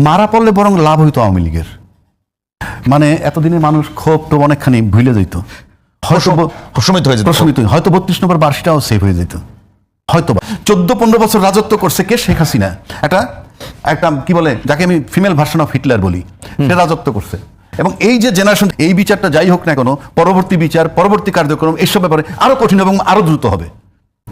মারা পড়লে বরং লাভ হইতো আওয়ামী লীগের। মানে এতদিনে মানুষ ক্ষোভ তো অনেকখানি ভুলে যেত হয়তো ব- প্রশমিত হয়ে যেত। প্রশমিত হয়তো বত্রিশ নম্বর বার্ষিকটাও সেভ হয়ে যেত। হয়তো বা। চোদ্দ পনেরো বছর রাজত্ব করছে কে? শেখ হাসিনা। একটা একটা কি বলে যাকে আমি ফিমেল ভার্সন অফ হিটলার বলি সে রাজত্ব করছে। এবং এই যে জেনারেশন এই বিচারটা যাই হোক না কেন পরবর্তী বিচার পরবর্তী কার্যক্রম এইসব ব্যাপারে আরও কঠিন এবং আরও দ্রুত হবে।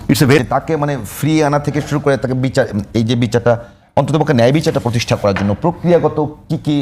ইটস এ তাকে মানে ফ্রি আনা থেকে শুরু করে তাকে বিচার এই যে বিচারটা অন্ততপক্ষে ন্যায় বিচারটা প্রতিষ্ঠা করার জন্য প্রক্রিয়াগত কি কি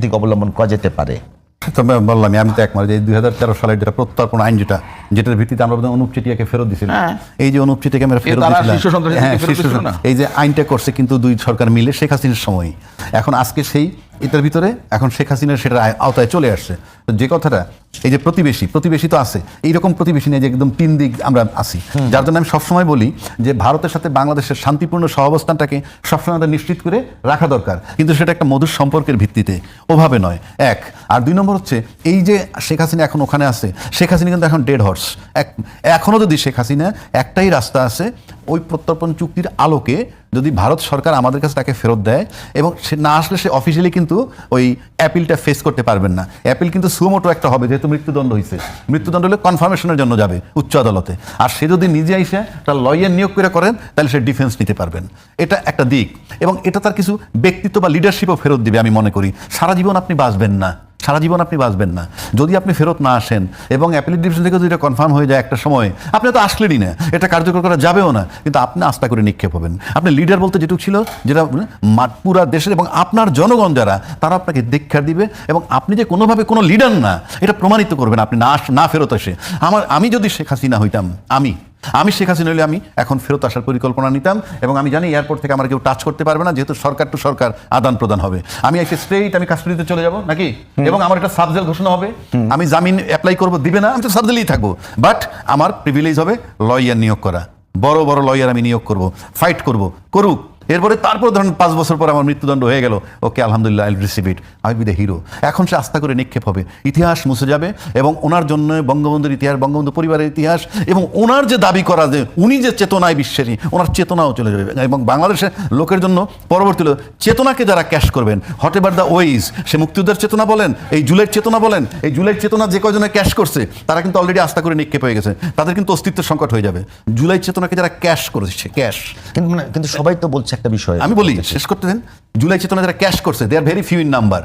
দিক অবলম্বন করা যেতে পারে? তবে বললাম আমি তো একমাত্র যে দুই হাজার তেরো সালের যেটা প্রত্যর্পণ আইন যেটা যেটার ভিত্তিতে আমরা বোধহয় অনুপ চেটিয়াকে ফেরত দিয়েছিলাম এই যে অনুপ চেটিয়াকে আমরা ফেরত দিয়েছিলাম হ্যাঁ? এই যে আইনটা করছে কিন্তু দুই সরকার মিলে শেখ হাসিনার সময়। এখন আজকে সেই এটার ভিতরে এখন শেখ হাসিনার সেটার আওতায় চলে আসছে। তো যে কথাটা এই যে প্রতিবেশী প্রতিবেশী তো আছে। এইরকম প্রতিবেশী নিয়ে যে একদম তিন দিক আমরা আছি। যার জন্য আমি সবসময় বলি যে ভারতের সাথে বাংলাদেশের শান্তিপূর্ণ সহাবস্থানটাকে সবসময় আমাদের নিশ্চিত করে রাখা দরকার। কিন্তু সেটা একটা মধুর সম্পর্কের ভিত্তিতে। ওভাবে নয়। এক আর দুই নম্বর হচ্ছে এই যে শেখ হাসিনা এখন ওখানে আছে শেখ হাসিনা কিন্তু এখন ডেড হর্স এক এখনও যদি শেখ হাসিনা একটাই রাস্তা আছে ওই প্রত্যর্পণ চুক্তির আলোকে যদি ভারত সরকার আমাদের কাছে তাকে ফেরত দেয় এবং সে না আসলে সে অফিসিয়ালি কিন্তু ওই অ্যাপিলটা ফেস করতে পারবেন না। অ্যাপিল কিন্তু সুমোটো একটা হবে, যেহেতু মৃত্যুদণ্ড হয়েছে মৃত্যুদণ্ড হলে কনফার্মেশনের জন্য যাবে উচ্চ আদালতে। আর সে যদি নিজে আইসে তার লয়ার নিয়োগ করে করেন, তাহলে সে ডিফেন্স নিতে পারবেন। এটা একটা দিক। এবং এটা তার কিছু ব্যক্তিত্ব বা লিডারশিপও ফেরত দিবে, আমি মনে করি। সারা জীবন আপনি বাঁচবেন না। সারা জীবন আপনি বাঁচবেন না। যদি আপনি ফেরত না আসেন এবং অ্যাপিলেট ডিভিশন থেকে যদি এটা কনফার্ম হয়ে যায় একটা সময়, আপনি তো আসলেনই না। এটা কার্যকর করা যাবেও না। কিন্তু আপনি আস্থা করে নিক্ষেপ হবেন। আপনি লিডার বলতে যেটুকু ছিল, যেটা মা- পুরা দেশের এবং আপনার জনগণ যারা, তারা আপনাকে দীক্ষা দিবে এবং আপনি যে কোনোভাবে কোনো লিডার না, এটা প্রমাণিত করবেন আপনি না না ফেরত আসে। আমার আমি যদি শেখ হাসিনা হইতাম, আমি আমি শেখ হাসিনা হলে আমি এখন ফেরত আসার পরিকল্পনা নিতাম এবং আমি জানি এয়ারপোর্ট থেকে আমার কেউ টাচ করতে পারবে না যেহেতু সরকার টু সরকার আদান প্রদান হবে। আমি একটা স্ট্রেট আমি কাশ্মীরিতে চলে যাব নাকি? এবং আমার একটা সাবজেল ঘোষণা হবে। আমি জামিন অ্যাপ্লাই করব দিবে না আমি তো সাবজেলেই থাকব। বাট আমার প্রিভিলেজ হবে লয়ার নিয়োগ করা। বড় বড় লয়ার আমি নিয়োগ করব ফাইট করব করুক। এরপরে তারপর ধরেন পাঁচ বছর পর আমার মৃত্যুদণ্ড হয়ে গেল। ওকে, আলহামদুলিল্লাহ I'll receive it I be the hero. এখন সে আস্থা করে নিক্ষেপ হবে। ইতিহাস মুছে যাবে এবং ওনার জন্য বঙ্গবন্ধুর ইতিহাস, বঙ্গবন্ধু পরিবারের ইতিহাস এবং ওনার যে দাবি করা যে উনি যে চেতনায় বিশ্বাসী, ওনার চেতনাও চলে যাবে। এবং বাংলাদেশের লোকের জন্য পরবর্তী চেতনাকে যারা ক্যাশ করবেন হট এভার দ্য ওয়েজ, সে মুক্তিযুদ্ধের চেতনা বলেন, এই জুলাইয়ের চেতনা বলেন, এই জুলাইয়ের চেতনা যে কয়জনে ক্যাশ করছে, তারা কিন্তু অলরেডি আস্থা করে নিক্ষেপ হয়ে গেছে। তাদের কিন্তু অস্তিত্বের সংকট হয়ে যাবে। জুলাই চেতনাকে যারা ক্যাশ করেছে ক্যাশ। মানে কিন্তু সবাই তো বলছে একটা বিষয় আমি বলি শেষ করতে দেন। জুলাই চেতনা যারা ক্যাশ করছে they are very few in number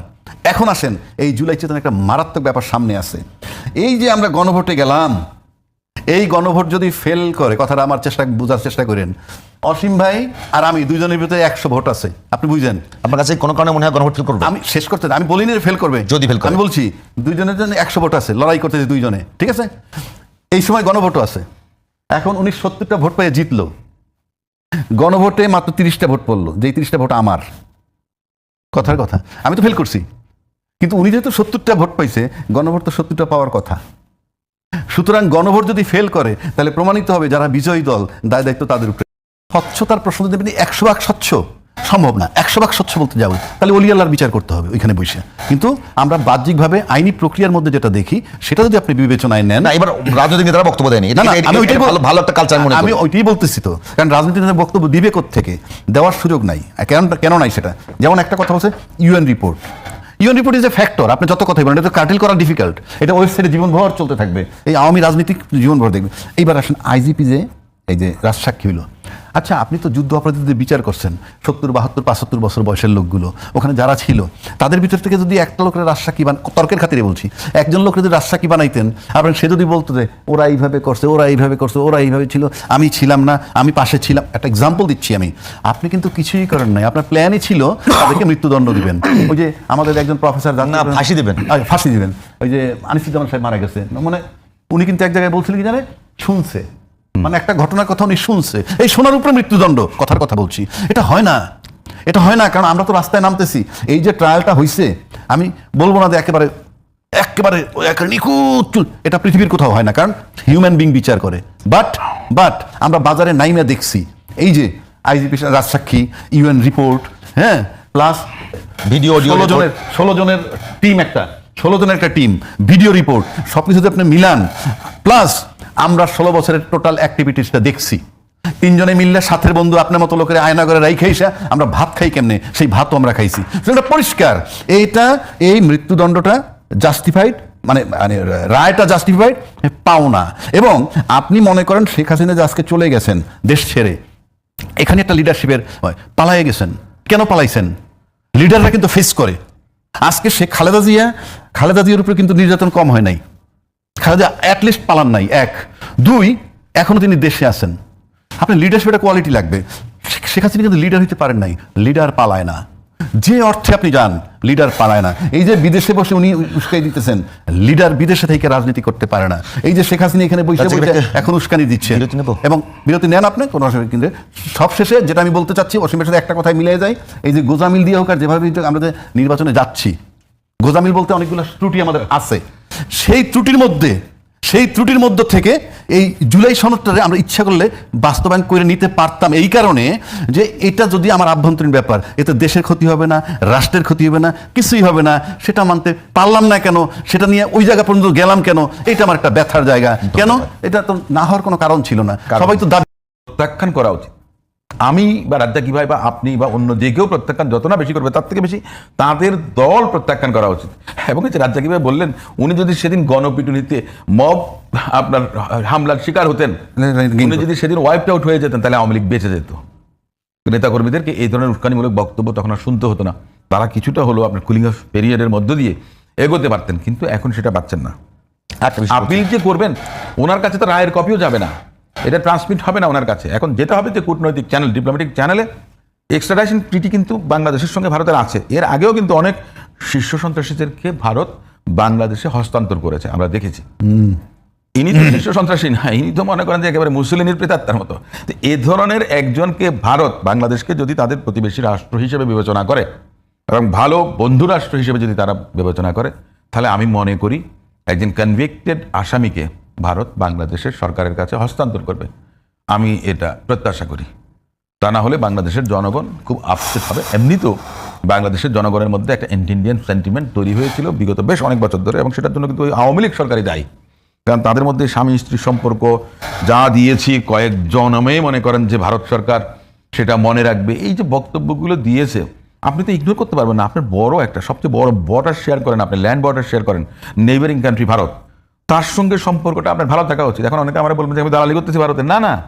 এখন আসেন এই জুলাই চেতনা একটা মারাত্মক ব্যাপার সামনে আছে। এই যে আমরা গণভোটে গেলাম এই গণভোট যদি ফেল করে কথাটা আমার চেষ্টা বোঝার চেষ্টা করেন অসীম ভাই আর আমি দুইজনের ভিতরে একশো ভোট আছে। আপনি বুঝলেন আপনার কাছে কোনো কারণে মনে হয় গণভোট ফিল করবে? আমি শেষ করতে আমি বলিনি ফেল করবে। যদি ফেল করে। আমি বলছি দুইজনের জন্য একশো ভোট আছে লড়াই করতেছে দুইজনে ঠিক আছে? এই সময় গণভোটও আছে। এখন উনি সত্তরটা ভোট পেয়ে জিতলো। গণভোটে মাত্র তিরিশটা ভোট পড়ল, যেই তিরিশটা ভোট আমার। কথার কথা। আমি তো ফেল করছি। কিন্তু উনি যেহেতু সত্তরটা ভোট পাইছে, গণভোট তো সত্তরটা পাওয়ার কথা। সুতরাং গণভোট যদি ফেল করে, তাহলে প্রমাণিত হবে যারা বিজয়ী দল, দায় দায়িত্ব তাদের উপরে। স্বচ্ছতার প্রশ্ন যদি একশো ভাগ স্বচ্ছ সম্ভব না। একশো ভাগ স্বচ্ছ বলতে যাব। তাহলে অলি আল্লাহর বিচার করতে হবে ওইখানে বসে। কিন্তু আমরা বাহ্যিকভাবে আইনি প্রক্রিয়ার মধ্যে যেটা দেখি সেটা যদি আপনি বিবেচনায় নেন না এবার রাজনৈতিক নেতারা বক্তব্য দেয়নি। আমি ওইটাই ভালো একটা কালচার মনে আমি ওইটাই বলতেছি তো। কারণ রাজনীতির বক্তব্য দিবে থেকে দেওয়ার সুযোগ নাই। কেন কেন নাই সেটা? যেমন একটা কথা হচ্ছে UN report UN report is a factor আপনি যত কথাই বলেন এটা কার্টেল করা ডিফিকাল্ট এটা ওয়েবসাইটে জীবনভর চলতে থাকবে। এই আওয়ামী রাজনীতিক জীবনভর দেখবে। এইবার আসেন আইজিপি যে এই যে রাজসাক্ষী হলো। আচ্ছা আপনি তো যুদ্ধ অপরাধীদের বিচার করছেন সত্তর বাহাত্তর পাঁচাত্তর বছর বয়সের লোকগুলো ওখানে যারা ছিল তাদের ভিতর থেকে যদি একটা লোকের রাজসাক্ষী বান তর্কের খাতিরে বলছি একজন লোক যদি রাজসাক্ষী বানাইতেন আবার সে যদি বলতো যে ওরা এইভাবে করছে ওরা এইভাবে করছে ওরা এইভাবে ছিল আমি ছিলাম না আমি পাশে ছিলাম। একটা এক্সাম্পল দিচ্ছি আমি। আপনি কিন্তু কিছুই করেন নাই আপনার প্ল্যানই ছিল তাদেরকে মৃত্যুদণ্ড দিবেন। ওই যে আমাদের একজন প্রফেসর না, ফাঁসি দিবেন। ফাঁসি দিবেন। ওই যে আনিসুজ্জামান সাহেব মারা গেছে। মানে উনি কিন্তু এক জায়গায় বলছিলেন কি জানে? শুনছে। মানে একটা ঘটনার কথা উনি শুনছে। এই শোনার উপরে মৃত্যুদণ্ড কথার কথা বলছি। এটা হয় না। এটা হয় না কারণ আমরা তো রাস্তায় নামতেছি। এই যে ট্রায়ালটা হইছে আমি বলব না যে একেবারে একেবারে নিখুঁত। এটা পৃথিবীর কোথাও হয় না কারণ হিউম্যান বিং বিচার করে। বাট বাট আমরা বাজারে নাইমে দেখছি। এই যে আইজিপি রাজসাক্ষী ইউএন রিপোর্ট হ্যাঁ প্লাস ভিডিও ষোলো জনের ষোলো জনের টিম একটা ষোলো জনের একটা টিম ভিডিও রিপোর্ট সব কিছু আপনি মিলান। প্লাস আমরা ষোলো বছরের টোটাল অ্যাক্টিভিটিসটা দেখছি। তিনজনে মিললে সাথের বন্ধু আপনার মতো লোকের আয়না করে রাই খাইসা আমরা ভাত খাই কেমনে? সেই ভাতও আমরা খাইছি। সেটা পরিষ্কার। এইটা, এই মৃত্যুদণ্ডটা জাস্টিফাইড মানে মানে রায়টা জাস্টিফাইড পাওনা। এবং আপনি মনে করেন শেখ হাসিনা যে আজকে চলে গেছেন দেশ ছেড়ে, এখানে একটা লিডারশিপের পালাইয়ে গেছেন। কেন পালাইছেন? লিডাররা কিন্তু ফেস করে। আজকে শেখ খালেদা জিয়া, খালেদা জিয়ার উপরে কিন্তু নির্যাতন কম হয় নাই। খালেদা অ্যাটলিস্ট পালান নাই এক। দুই এখনও তিনি দেশে আছেন। আপনার লিডারশিপের কোয়ালিটি লাগবে। শেখ- হাসিনা কিন্তু লিডার হইতে পারেন নাই। লিডার পালায় না। যে অর্থে আপনি যান লিডার পালায় না। এই যে বিদেশে বসে উনি উস্কাই দিতেছেন লিডার বিদেশে থেকে রাজনীতি করতে পারে না। এই যে শেখ হাসিনা এখানে বসে বসে এখন উস্কানি দিচ্ছে। এবং বিরতি নেন আপনি কোনো অসুবিধা কিন্তু সব শেষে যেটা আমি বলতে চাচ্ছি অসীমের সাথে একটা কথাই মিলিয়ে যায়। এই যে গোজামিল দিয়ে হোক আর যেভাবে আমরা যে নির্বাচনে যাচ্ছি। গোজামিল বলতে অনেকগুলো ত্রুটি আমাদের আছে। সেই ত্রুটির মধ্যে সেই ত্রুটির মধ্য থেকে এই জুলাই সনদটারে আমরা ইচ্ছা করলে বাস্তবায়ন করে নিতে পারতাম। এই কারণে যে এটা যদি আমার আভ্যন্তরীণ ব্যাপার এতে দেশের ক্ষতি হবে না রাষ্ট্রের ক্ষতি হবে না কিছুই হবে না সেটা মানতে পারলাম না কেন সেটা নিয়ে ওই জায়গা পর্যন্ত গেলাম কেন এটা আমার একটা ব্যথার জায়গা। কেন? এটা তো না হওয়ার কোনো কারণ ছিল না। সবাই তো দাবি প্রত্যাখ্যান করা উচিত। আমি বা রাজ্জাকি ভাই বা আপনি বা অন্য যে কেউ প্রত্যাখ্যান যত না বেশি করবে তার থেকে বেশি তাদের দল প্রত্যাখ্যান করা উচিত। এবং এই যে রাজ্জাকি ভাই বললেন উনি যদি সেদিন গণপিটুনিতে মব আপনার হামলার শিকার হতেন উনি যদি সেদিন ওয়াইপ আউট হয়ে যেতেন তাহলে আওয়ামী লীগ বেঁচে যেত। নেতাকর্মীদেরকে এই ধরনের উস্কানিমূলক বক্তব্য তখন আর শুনতে হতো না। তারা কিছুটা হলো আপনার কুলিং অফ পেরিয়ডের মধ্য দিয়ে এগোতে পারতেন কিন্তু এখন সেটা পাচ্ছেন না। বিষয় আপিল যে করবেন ওনার কাছে তো রায়ের কপিও যাবে না। এটা ট্রান্সমিট হবে না ওনার কাছে। এখন যেটা হবে যে কূটনৈতিক চ্যানেল ডিপ্লোম্যাটিক চ্যানেলে এক্সট্রাডাইশন ট্রিটি কিন্তু বাংলাদেশের সঙ্গে ভারতের আছে। এর আগেও কিন্তু অনেক শীর্ষ সন্ত্রাসীদেরকে ভারত বাংলাদেশে হস্তান্তর করেছে আমরা দেখেছি। ইনি তো শীর্ষ সন্ত্রাসী না ইনি তো মনে করেন যে একেবারে মুসলিমের প্রেতাত্মার মতো। তো এ ধরনের একজনকে ভারত বাংলাদেশকে যদি তাদের প্রতিবেশী রাষ্ট্র হিসেবে বিবেচনা করে এবং ভালো বন্ধু রাষ্ট্র হিসেবে যদি তারা বিবেচনা করে তাহলে আমি মনে করি একজন কনভিক্টেড আসামিকে ভারত বাংলাদেশের সরকারের কাছে হস্তান্তর করবে। আমি এটা প্রত্যাশা করি। তা না হলে বাংলাদেশের জনগণ খুব আপসেট হবে। এমনিতেও বাংলাদেশের জনগণের মধ্যে একটা অ্যান্টি ইন্ডিয়ান সেন্টিমেন্ট তৈরি হয়েছিল বিগত বেশ অনেক বছর ধরে এবং সেটার জন্য কিন্তু ওই আওয়ামী লীগ সরকারই দায়ী। কারণ তাদের মধ্যে স্বামী স্ত্রীর সম্পর্ক যা দিয়েছি, কয়েক জনমে মনে করেন যে ভারত সরকার সেটা মনে রাখবে। এই যে বক্তব্যগুলো দিয়েছে, আপনি তো ইগনোর করতে পারবেন না। আপনার বড় একটা, সবচেয়ে বড় বর্ডার শেয়ার করেন আপনি ল্যান্ড বর্ডার শেয়ার করেন নেইবারিং কান্ট্রি ভারত। তার সঙ্গে সম্পর্কটা আপনার ভালো থাকা উচিত। এখন অনেকে আমরা বলবেন যে আমি দালালি করতেছি ভারতের। না না।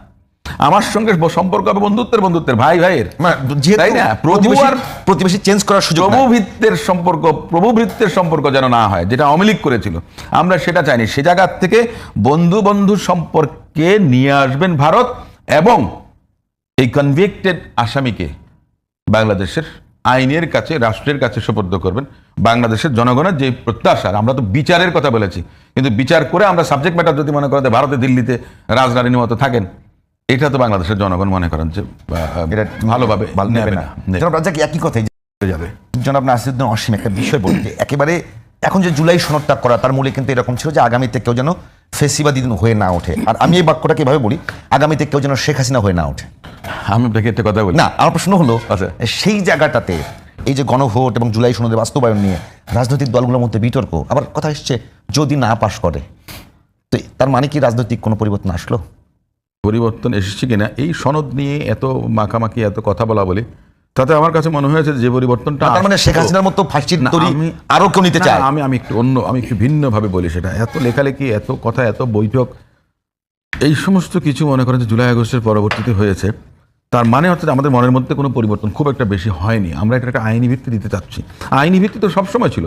আমার সঙ্গে সম্পর্ক হবে বন্ধুত্বের বন্ধুত্বের ভাই ভাইয়ের। তাই না? প্রতিবেশী- চেঞ্জ করার সুযোগ। প্রভুভৃত্তের সম্পর্ক প্রভুভৃত্তের সম্পর্ক যেন না হয় যেটা আওয়ামী লীগ করেছিল। আমরা সেটা চাইনি। সে জায়গার থেকে বন্ধু বন্ধু সম্পর্কে নিয়ে আসবেন ভারত এবং এই কনভিক্টেড আসামিকে বাংলাদেশের আইনের কাছে রাষ্ট্রের কাছে সুপর্দ করবেন। বাংলাদেশের জনগণের যে প্রত্যাশা আমরা তো বিচারের কথা বলেছি কিন্তু বিচার করে আমরা সাবজেক্ট ম্যাটার যদি মনে করেন ভারতে দিল্লিতে রাজরানীর মতো থাকেন এটা তো বাংলাদেশের জনগণ মনে করেন যে এটা ভালোভাবে নেবে না। জনাব রাজ্জাক একই কথাই যাবে। জনাব নাসিরুদ্দিন অসীম একটা বিষয় বলি যে একেবারে এখন যে জুলাই সনদটা করা তার মূলে কিন্তু এরকম ছিল যে আগামীতে কেউ যেন ফেসিবাদী হয়ে না ওঠে। আর আমি এই বাক্যটাকে এভাবে বলি আগামীতে কেউ যেন শেখ হাসিনা হয়ে না ওঠে। আমি আপনাকে একটা কথা বলি। না আমার প্রশ্ন হলো আচ্ছা। সেই জায়গাটাতে এই যে গণভোট এবং জুলাই সনদের বাস্তবায়ন নিয়ে রাজনৈতিক দলগুলোর মধ্যে বিতর্ক আবার কথা এসছে যদি না পাশ করে তো তার মানে কি রাজনৈতিক কোনো পরিবর্তন আসলো? পরিবর্তন এসেছে কিনা? এই সনদ নিয়ে এত মাখামাখি এত কথা বলা বলি তাতে আমার কাছে মনে হয়েছে যে পরিবর্তনটা তার মানে শেখ হাসিনার মতো ফাঁসির না, তৈরি আরও কেউ নিতে চায়। আমি আমি একটু অন্য আমি একটু ভিন্নভাবে বলি সেটা। এত লেখালেখি এত কথা এত বৈঠক এই সমস্ত কিছু মনে করেন যে জুলাই আগস্টের পরবর্তীতে হয়েছে। তার মানে হচ্ছে আমাদের মনের মধ্যে কোনো পরিবর্তন খুব একটা বেশি হয়নি। আমরা এটা একটা আইনি ভিত্তি দিতে চাচ্ছি। আইনি ভিত্তি তো সবসময় ছিল।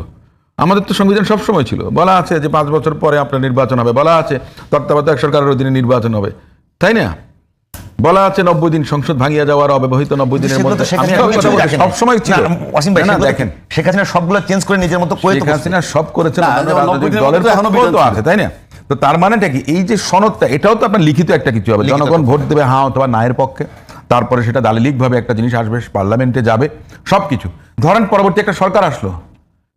আমাদের তো সংবিধান সবসময় ছিল। বলা আছে যে পাঁচ বছর পরে আপনার নির্বাচন হবে। বলা আছে তত্ত্বাবধায়ক সরকারের অধীনে নির্বাচন হবে। তাই না? বলা আছে নব্বই দিন সংসদ ভাঙিয়া যাওয়ার অব্যবহিত নব্বই দিনের মধ্যে। সবসময় ছিল। দেখেন। শেখ হাসিনা সবগুলো চেঞ্জ করে নিজের মতো শেখ হাসিনা সব দিনের দলের তো আছে তাই না? তো তার মানেটা কি? এই যে সনদটা এটাও তো আপনার লিখিত একটা কিছু হবে। জনগণ ভোট দেবে হ্যাঁ অথবা নায়ের পক্ষে। তারপরে সেটা দালিলিকভাবে একটা জিনিস আসবে, পার্লামেন্টে যাবে সব কিছু ধরেন পরবর্তী একটা সরকার আসলো।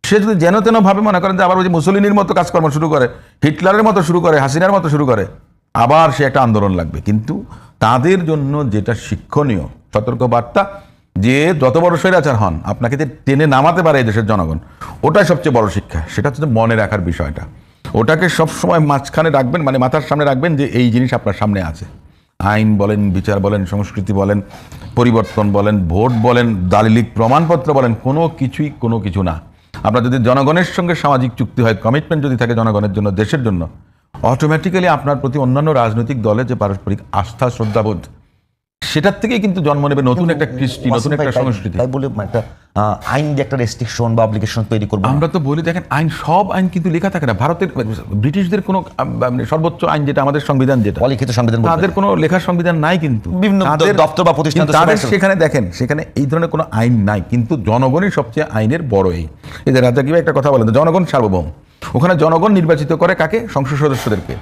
সে যদি যেন তেন ভাবে মনে করেন যে আবার ওই যে মুসলিনের মতো কাজকর্ম শুরু করে, হিটলারের মতো শুরু করে, হাসিনার মতো শুরু করে, আবার সে একটা আন্দোলন লাগবে। কিন্তু তাদের জন্য যেটা শিক্ষণীয় সতর্ক বার্তা যে যত বড় স্বৈরাচার হন, আপনাকে যে টেনে নামাতে পারে এই দেশের জনগণ, ওটাই সবচেয়ে বড় শিক্ষা। সেটা হচ্ছে মনে রাখার বিষয়টা। ওটাকে সবসময় মাঝখানে রাখবেন মানে মাথার সামনে রাখবেন যে এই জিনিস আপনার সামনে আছে। আইন বলেন, বিচার বলেন, সংস্কৃতি বলেন, পরিবর্তন বলেন, ভোট বলেন, দালিলিক প্রমাণপত্র বলেন, কোনো কিছুই, কোনো কিছু না। আপনার যদি জনগণের সঙ্গে সামাজিক চুক্তি হয় কমিটমেন্ট যদি থাকে জনগণের জন্য, দেশের জন্য অটোমেটিক্যালি আপনার প্রতি অন্যান্য রাজনৈতিক দলে যে পারস্পরিক আস্থা, শ্রদ্ধাবোধ সেটার থেকেই কিন্তু জন্ম নেবে নতুন একটা কৃষ্টি নতুন একটা সংস্কৃতি। তাই বলে একটা আইন দিয়ে একটা রেস্ট্রিকশন বা অব্লিগেশন তৈরি করব আমরা তো বলি দেখেন আইন সব আইন কিন্তু লেখা থাকে না। ভারতের ব্রিটিশদের কোনো মানে সর্বোচ্চ আইন যেটা আমাদের সংবিধান যেটা অলিখিত সংবিধান তাদের কোনো লেখা সংবিধান নাই কিন্তু। বিভিন্ন দপ্তর বা প্রতিষ্ঠান তাদের সেখানে দেখেন সেখানে এই ধরনের কোনো আইন নাই কিন্তু জনগণই সবচেয়ে আইনের বড় এই। এই যে রাজা কীভাবে একটা কথা বলেন জনগণ সার্বভৌম। ওখানে জনগণ নির্বাচিত করে কাকে? সংসদ সদস্যদেরকে।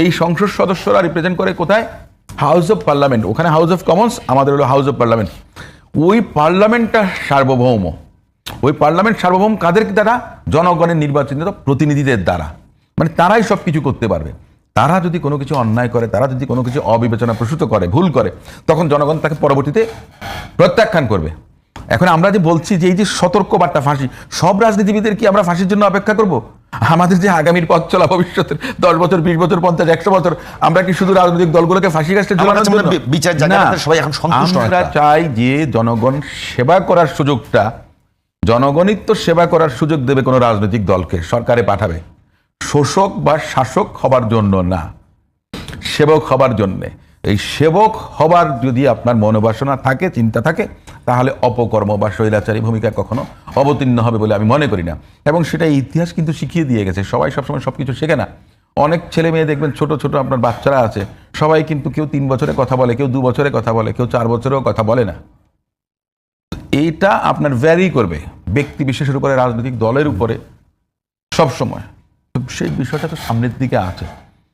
এই সংসদ সদস্যরা রিপ্রেজেন্ট করে কোথায়? হাউস অফ পার্লামেন্ট ওখানে হাউস অফ কমন্স আমাদের হলো হাউস অফ পার্লামেন্ট ওই পার্লামেন্টটা সার্বভৌম। ওই পার্লামেন্ট সার্বভৌম কাদের দ্বারা জনগণের নির্বাচিত প্রতিনিধিদের দ্বারা। মানে তারাই সব কিছু করতে পারবে। তারা যদি কোনো কিছু অন্যায় করে, তারা যদি কোনো কিছু অবিবেচনা প্রসূত করে, ভুল করে, তখন জনগণ তাকে পরবর্তীতে প্রত্যাখ্যান করবে। এখন আমরা যে বলছি যে এই যে সতর্ক বার্তা ফাঁসি সব রাজনীতিবিদের কি আমরা ফাঁসির জন্য অপেক্ষা করব? আমাদের যে আগামীর পথ চলা ভবিষ্যতের দশ বছর বিশ বছর পঞ্চাশ একশো বছর আমরা কি শুধু রাজনৈতিক দলগুলোকে ফাঁসি গাছটা বিচার সবাই এখন আমরা চাই যে জনগণ সেবা করার সুযোগটা জনগণই তো সেবা করার সুযোগ দেবে কোনো রাজনৈতিক দলকে সরকারে পাঠাবে। শোষক বা শাসক হবার জন্য না সেবক হবার জন্যে। এই সেবক হবার যদি আপনার মনোবাসনা থাকে চিন্তা থাকে তাহলে অপকর্ম বা স্বৈরাচারী ভূমিকা কখনো অবতীর্ণ হবে বলে আমি মনে করি না। এবং সেটা ইতিহাস কিন্তু শিখিয়ে দিয়ে গেছে। সবাই সবসময় সব কিছু শেখে না। অনেক ছেলে মেয়ে দেখবেন, ছোট ছোট আপনার বাচ্চারা আছে, সবাই কিন্তু কেউ তিন বছরে কথা বলে, কেউ দু বছরে কথা বলে, কেউ চার বছরেও কথা বলে না। এইটা আপনার ভ্যারি করবে ব্যক্তি বিশেষের উপরে, রাজনৈতিক দলের উপরে সব সময় তো সেই বিষয়টা তো সামনের দিকে আছে।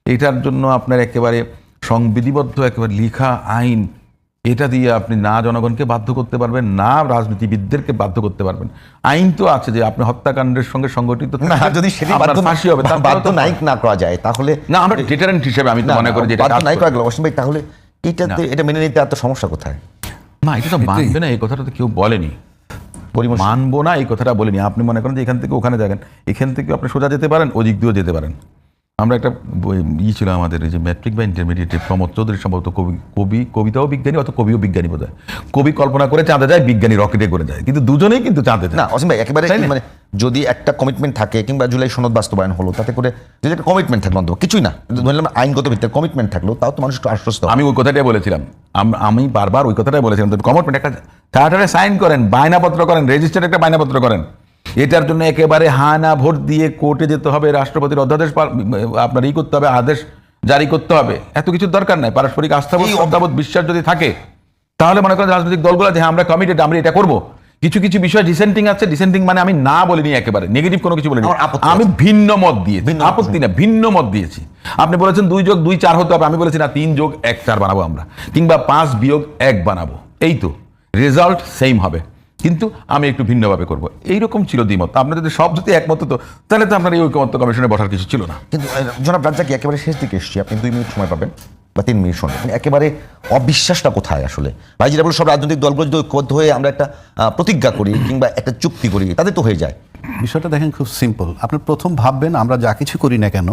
এটার জন্য আপনার একেবারে সংবিধিবদ্ধ, একেবারে লিখা আইন এটা দিয়ে আপনি না জনগণকে বাধ্য করতে পারবেন না রাজনীতিবিদদেরকে বাধ্য করতে পারবেন। আইন তো আছে যে আপনি হত্যাকাণ্ডের সঙ্গে সংগঠিত না যদি সেটি ফাঁসি হবে বাধ্য তো নায়ক না করা যায় তাহলে না আমরা ডিটারেন্ট হিসেবে আমি তো মনে করি যে এটা বাধ্য নাই করা গেল। অসীম ভাই তাহলে এইটাতে এটা মেনে নিতে এত সমস্যা কোথায়? না এটা তো মানবে না এই কথাটা তো কেউ বলেনি। মানবো না এই কথাটা বলিনি। আপনি মনে করেন যে এখান থেকে ওখানে যাবেন। এখান থেকে আপনি সোজা যেতে পারেন ওদিক দিয়েও যেতে পারেন। আমরা একটা ই ছিল আমাদের যে ম্যাট্রিক বা ইন্টারমিডিয়েটে প্রমোদ চৌধুরী সম্ভবত কবি কবি কবিতাও বিজ্ঞানী অথবা কবিও বিজ্ঞানী বোধ কবি কল্পনা করে চাঁদে যায় বিজ্ঞানী রকেটে করে যায়। কিন্তু দুজনেই কিন্তু চাঁদে যায়। না অসীম ভাই একেবারে মানে যদি একটা কমিটমেন্ট থাকে কিংবা জুলাই সনদ বাস্তবায়ন হলো তাতে করে যদি একটা কমিটমেন্ট থাকল অন্তত কিছুই না ধরলাম আইনগত ভিত্তিতে কমিটমেন্ট থাকল তাও তো মানুষ একটু আশ্বস্ত আমি ওই কথাটাই বলেছিলাম। আমি বারবার ওই কথাটাই বলেছিলাম কমিটমেন্ট একটা চার্টারে সাইন করেন বায়নাপত্র করেন রেজিস্টার একটা বায়নাপত্র করেন। এটার জন্য একেবারে হা না ভোট দিয়ে কোর্টে যেতে হবে রাষ্ট্রপতির অধ্যাদেশ আপনার ই করতে হবে আদেশ জারি করতে হবে। এত কিছুর দরকার নাই পারস্পরিক আস্থাবোধ অব- বিশ্বাস যদি থাকে তাহলে মনে করেন রাজনৈতিক দলগুলো যে হ্যাঁ, আমরা কমিটেড আমরা এটা করব। কিছু কিছু বিষয় ডিসেন্টিং আছে ডিসেন্টিং মানে আমি না বলিনি একেবারে নেগেটিভ কোনো কিছু বলিনি। আমি ভিন্ন মত দিয়েছি। আপত্তি না ভিন্ন মত দিয়েছি। আপনি বলেছেন দুই যোগ দুই চার হতে হবে আমি বলেছি না তিন যোগ এক চার বানাবো আমরা কিংবা পাঁচ বিয়োগ এক বানাবো। এই তো রেজাল্ট সেম হবে। কিন্তু আমি একটু ভিন্নভাবে করব। এইরকম ছিল দ্বিমত। আপনার যদি সব যদি একমত হতো তাহলে তো আপনার এই ঐকমত্য কমিশনে বসার কিছু ছিল না। কিন্তু জনাব রাজ্জাকি একেবারে শেষ দিকে এসছি? আপনি দুই মিনিট সময় পাবেন বা তিন মিনিট সময় একেবারে অবিশ্বাসটা কোথায় আসলে? ভাই যেটা বলে সব রাজনৈতিক দলগুলো যদি ঐক্যবদ্ধ হয়ে আমরা একটা প্রতিজ্ঞা করি কিংবা একটা চুক্তি করি তাদের তো হয়ে যায়। বিষয়টা দেখেন খুব সিম্পল আপনি প্রথম ভাববেন আমরা যা কিছু করি না কেন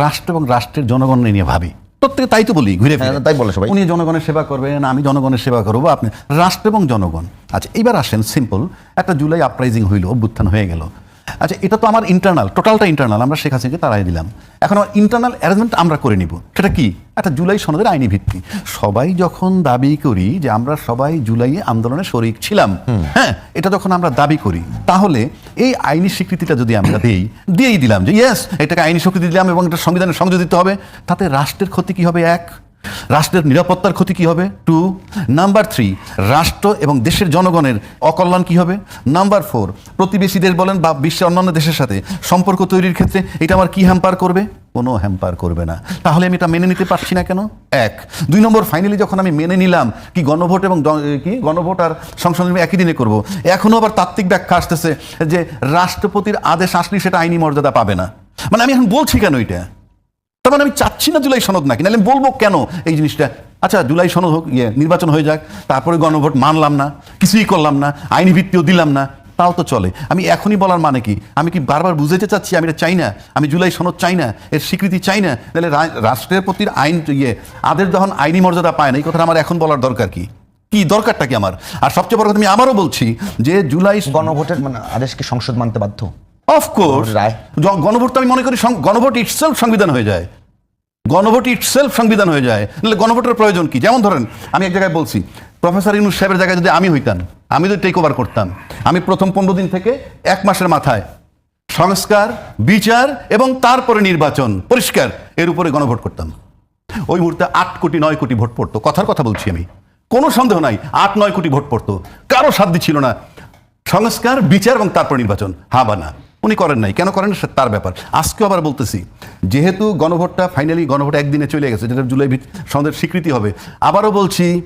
রাষ্ট্র এবং রাষ্ট্রের জনগণ নিয়ে ভাবি। প্রত্যেকে তাই তো বলি ঘুরে ফিরে। হ্যাঁ, তাই বলে সবাই। উনি জনগণের সেবা করবেন আমি জনগণের সেবা করব আপনি রাষ্ট্র এবং জনগণ। আচ্ছা এইবার আসেন সিম্পল একটা জুলাই আপরাইজিং হইল অভ্যুত্থান হয়ে গেল। আচ্ছা এটা তো আমার ইন্টারনাল টোটালটা ইন্টারনাল আমরা শেখ হাসিনাকে তারাই দিলাম। এখন আমার ইন্টারনাল অ্যারেঞ্জমেন্ট আমরা করে নিব। সেটা কি? একটা জুলাই সনদের আইনি ভিত্তি। সবাই যখন দাবি করি যে আমরা সবাই জুলাই আন্দোলনে শরিক ছিলাম হ্যাঁ এটা যখন আমরা দাবি করি তাহলে এই আইনি স্বীকৃতিটা যদি আমরা দিই দিয়েই দিলাম যে ইয়েস এটাকে আইনি স্বীকৃতি দিলাম এবং এটা সংবিধানে সংযোজিত হবে। তাতে রাষ্ট্রের ক্ষতি কি হবে? এক রাষ্ট্রের নিরাপত্তার ক্ষতি কি হবে? টু নাম্বার থ্রি রাষ্ট্র এবং দেশের জনগণের অকল্যাণ কি হবে? নাম্বার ফোর প্রতিবেশী দেশ বলেন বা বিশ্বের অন্যান্য দেশের সাথে সম্পর্ক তৈরির ক্ষেত্রে এটা আমার কি হ্যাম্পার করবে? কোনো হ্যাম্পার করবে না। তাহলে আমি এটা মেনে নিতে পারছি না কেন? এক। দুই নম্বর ফাইনালি যখন আমি মেনে নিলাম কি গণভোট এবং কি গণভোট আর সংসদ একই দিনে করব এখনও আবার তাত্ত্বিক ব্যাখ্যা আসতেছে যে রাষ্ট্রপতির আদেশ আসলে সেটা আইনি মর্যাদা পাবে না। মানে আমি এখন বলছি কেন এটা? তার মানে আমি চাচ্ছি না জুলাই সনদ নাকি? নাহলে আমি বলব কেন এই জিনিসটা? আচ্ছা জুলাই সনদ হোক ইয়ে নির্বাচন হয়ে যাক, তারপরে গণভোট মানলাম না, কিছুই করলাম না, আইনি ভিত্তিও দিলাম না, তাও তো চলে। আমি এখনই বলার মানে কি? আমি কি বারবার বুঝাতে চাচ্ছি আমি এটা চাই না? আমি জুলাই সনদ চাই না, এর স্বীকৃতি চাই না? তাহলে রাষ্ট্রের প্রতি আইন ইয়ে আদের যখন আইনি মর্যাদা পায় না, এই কথাটা আমার এখন বলার দরকার কি? কি দরকারটা কি আমার? আর সবচেয়ে বড় কথা আমি আবারও বলছি যে জুলাই গণভোটের মানে আদেশকে সংসদ মানতে বাধ্য? অফকোর্স। গণভোট তো আমি মনে করি গণভোট ইটসেলফ সংবিধান হয়ে যায়। গণভোট ইটসেলফ সংবিধান হয়ে যায়। নাহলে গণভোটের প্রয়োজন কি? যেমন ধরেন আমি এক জায়গায় বলছি প্রফেসর ইউনুস সাহেবের জায়গায় যদি আমি হইতাম আমি যদি টেক ওভার করতাম আমি প্রথম পনেরো দিন থেকে এক মাসের মাথায় সংস্কার বিচার এবং তারপরে নির্বাচন পরিষ্কার এর উপরে গণভোট করতাম। ওই মুহূর্তে আট কোটি নয় কোটি ভোট পড়তো। কথার কথা বলছি আমি। কোনো সন্দেহ নাই আট নয় কোটি ভোট পড়তো। কারও সাধ্য ছিল না। সংস্কার বিচার এবং তারপর নির্বাচন। হা বা না? উনি করেন নাই। কেন করেন? সে তার ব্যাপার। আজকেও আবার বলতেছি যেহেতু গণভোটটা ফাইনালি গণভোট একদিনে চলে গেছে যেটা জুলাই ভিত- সনদের স্বীকৃতি হবে আবারও বলছি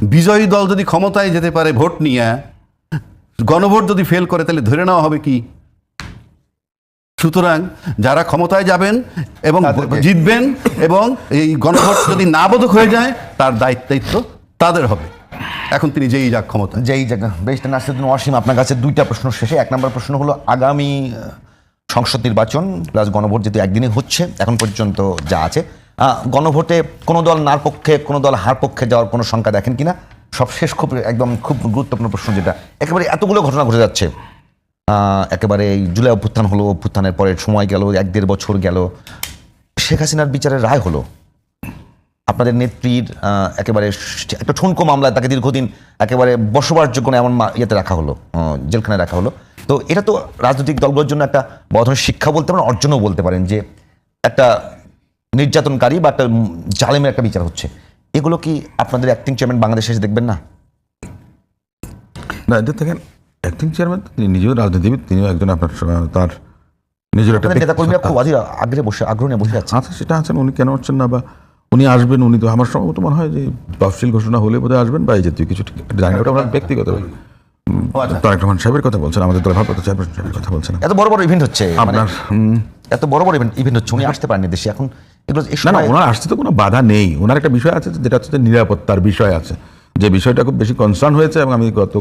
বিজয়ী দল যদি ক্ষমতায় যেতে পারে ভোট নিয়ে গণভোট যদি ফেল করে তাহলে ধরে নেওয়া হবে কি? সুতরাং যারা ক্ষমতায় যাবেন এবং জিতবেন এবং এই গণভোট যদি না বোধক হয়ে যায় তার দায়িত্ব তাদের হবে। এখন তিনি যেই যাক ক্ষমতা। যেই জায়গা বেশটা নাসিরুদ্দিন ওয়াসিম আপনার কাছে দুইটা প্রশ্ন শেষে। এক নম্বর প্রশ্ন হলো, আগামী সংসদ নির্বাচন প্লাস গণভোট যেহেতু একদিনে হচ্ছে, এখন পর্যন্ত যা আছে গণভোটে কোনো দল নার পক্ষে, কোনো দল হার পক্ষে যাওয়ার কোনো সংখ্যা দেখেন কিনা? সবশেষ খুব, একদম খুব গুরুত্বপূর্ণ প্রশ্ন যেটা। একেবারে এতগুলো ঘটনা ঘটে যাচ্ছে। একেবারে জুলাই অভ্যুত্থান হলো, অভ্যুত্থানের পরে সময় গেল, এক দেড় বছর গেল। শেখ হাসিনার বিচারের রায় হলো। আপনাদের নেত্রীর একেবারে একটা ঠুনকো মামলায় তাকে দীর্ঘদিন একেবারে বসবাসযোগ্য এমন ইয়েতে রাখা হলো জেলখানায় রাখা হলো। তো এটা তো রাজনৈতিক দলগুলোর জন্য একটা বড় ধরনের শিক্ষা বলতে পারেন অর্জনও বলতে পারেন যে একটা নির্যাতনকারী বা একটা জালেমের একটা বিচার হচ্ছে। এগুলো কি আপনাদের অ্যাক্টিং চেয়ারম্যান বাংলাদেশে এসে দেখবেন না? না এদের দেখেন অ্যাক্টিং চেয়ারম্যান তিনি নিজেও রাজনীতিবিদ তিনিও একজন আপনার তার নিজের একটা নেতাকর্মীরা খুব আগ্রহে বসে আগ্রহ নিয়ে বসে আছে আচ্ছা সেটা আছেন উনি কেন হচ্ছেন না বা উনি আসবেন উনি তো আমার সম্ভবত মনে হয় যে তফসিল ঘোষণা হলে বোধহয় আসবেন বা এই জাতীয় কিছু জানি ওটা আমার ব্যক্তিগত আচ্ছা। তারেক রহমান সাহেবের কথা বলছেন আমাদের দলের চেয়ারম্যান সাহেবের কথা বলছেন। এত বড় বড় ইভেন্ট হচ্ছে মানে আপনার এত বড় বড় ইভেন্ট ইভেন্ট হচ্ছে উনি আসতে পারেননি দেশে এখন না না ওনার আসতে তো কোনো বাধা নেই। ওনার একটা বিষয় আছে যেটা হচ্ছে যে নিরাপত্তার বিষয় আছে। যে বিষয়টা খুব বেশি কনসার্ন হয়েছে এবং আমি গত